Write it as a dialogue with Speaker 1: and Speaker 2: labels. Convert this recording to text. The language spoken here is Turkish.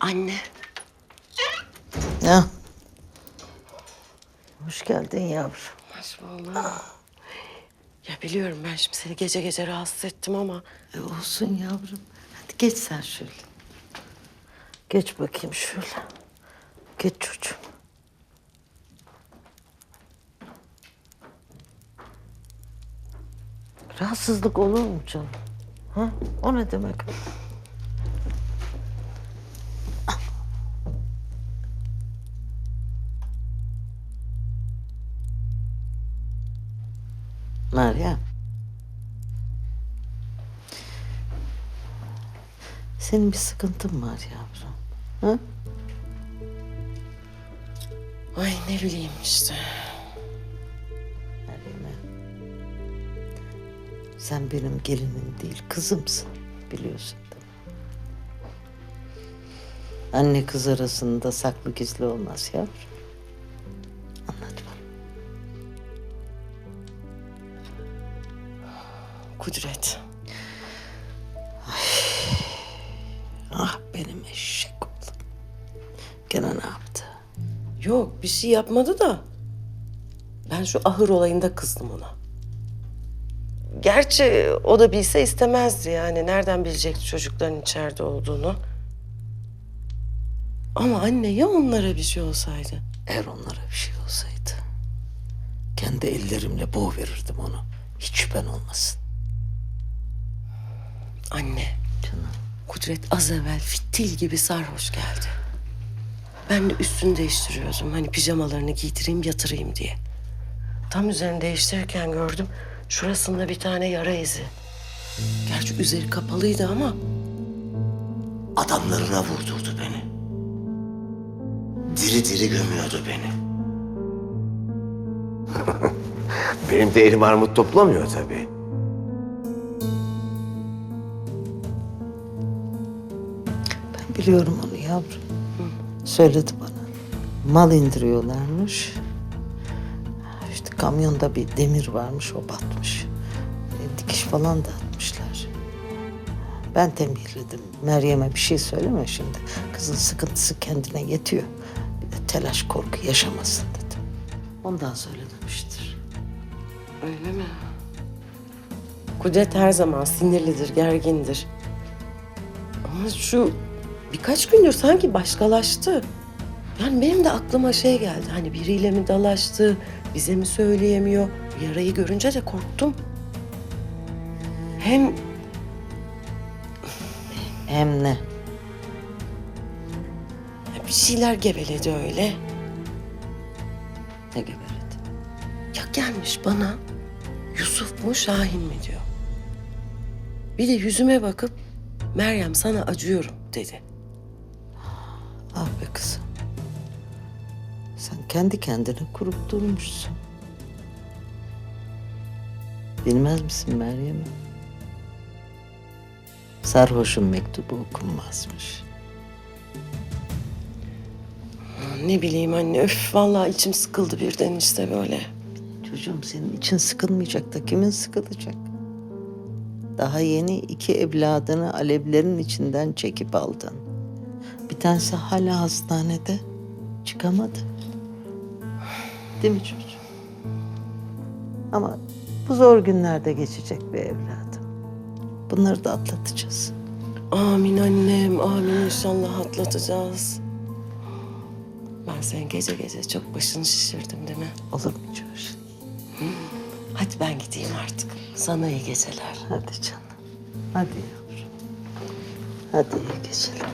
Speaker 1: Anne.
Speaker 2: Ya. Hoş geldin yavrum.
Speaker 1: Hoş bulduk. Ya biliyorum ben şimdi seni gece gece rahatsız ettim ama...
Speaker 2: E olsun yavrum. Hadi geç sen şöyle. Geç bakayım şöyle. Geç çocuğum. Rahatsızlık olur mu canım? Ha? O ne demek? Meryem. Senin bir sıkıntın var yavrum. Ha?
Speaker 1: Ay ne bileyim işte.
Speaker 2: Sen benim gelinim değil, kızımsın. Biliyorsun? Anne kız arasında saklı gizli olmaz yavrum. Anlat bana.
Speaker 1: Kudret.
Speaker 2: Ah benim eşek oğlum. Gene ne yaptı?
Speaker 1: Yok bir şey yapmadı da. Ben şu ahır olayında kızdım ona. Gerçi o da bilse istemezdi yani. Nereden bilecekti çocukların içeride olduğunu. Ama anne ya onlara bir şey olsaydı?
Speaker 2: Eğer onlara bir şey olsaydı... ...kendi ellerimle boğverirdim onu. Hiç şüphen olmasın.
Speaker 1: Anne,
Speaker 2: Canım.
Speaker 1: Kudret az evvel fitil gibi sarhoş geldi. Ben de üstünü değiştiriyordum. Hani pijamalarını giydireyim yatırayım diye. Tam üzerini değiştirirken gördüm. Şurasında bir tane yara izi. Gerçi üzeri kapalıydı ama
Speaker 3: Adamlarına vurdurdu beni. Diri diri gömüyordu beni. Benim de elim armut toplamıyor tabii.
Speaker 2: Ben biliyorum onu yavrum. Söyledi bana. Mal indiriyorlarmış. İşte kamyonda bir demir varmış, o batmış. E, dikiş falan da atmışlar. Ben tembihledim. Meryem'e bir şey söyleme şimdi. Kızın sıkıntısı kendine yetiyor. Bir de telaş korku yaşamasın dedim. Ondan söylememiştir.
Speaker 1: öyle mi? Kudret her zaman sinirlidir, gergindir. Ama şu birkaç gündür sanki başkalaştı. Yani benim de aklıma şey geldi. Hani biriyle mi dalaştı, bize mi söyleyemiyor? Yarayı görünce de korktum. Hem
Speaker 2: Hem ne?
Speaker 1: bir şeyler geveledi öyle.
Speaker 2: Ne geberedi?
Speaker 1: Ya gelmiş bana Yusuf mu Şahin mi diyor. Bir de yüzüme bakıp Meryem sana acıyorum dedi.
Speaker 2: Ah be kızım. Sen kendi kendine kurup durmuşsun. Bilmez misin Meryem'i? Sarhoşun mektubu okunmazmış.
Speaker 1: Ne bileyim anne öf vallahi içim sıkıldı birden işte böyle.
Speaker 2: Çocuğum senin için sıkılmayacak da kimin sıkılacak? Daha yeni iki evladını alevlerin içinden çekip aldın. Bir tanesi hala hastanede. Çıkamadı. Değil mi çocuğum? Ama bu zor günlerde geçecek bir evladım. Bunları da atlatacağız.
Speaker 1: Amin annem amin inşallah atlatacağız. Ben senin gece gece çok başını şişirdim değil mi?
Speaker 2: Olur mu çocuğum?
Speaker 1: Hadi ben gideyim artık. Sana iyi geceler.
Speaker 2: Hadi canım. Hadi yavrum. Hadi iyi geceler.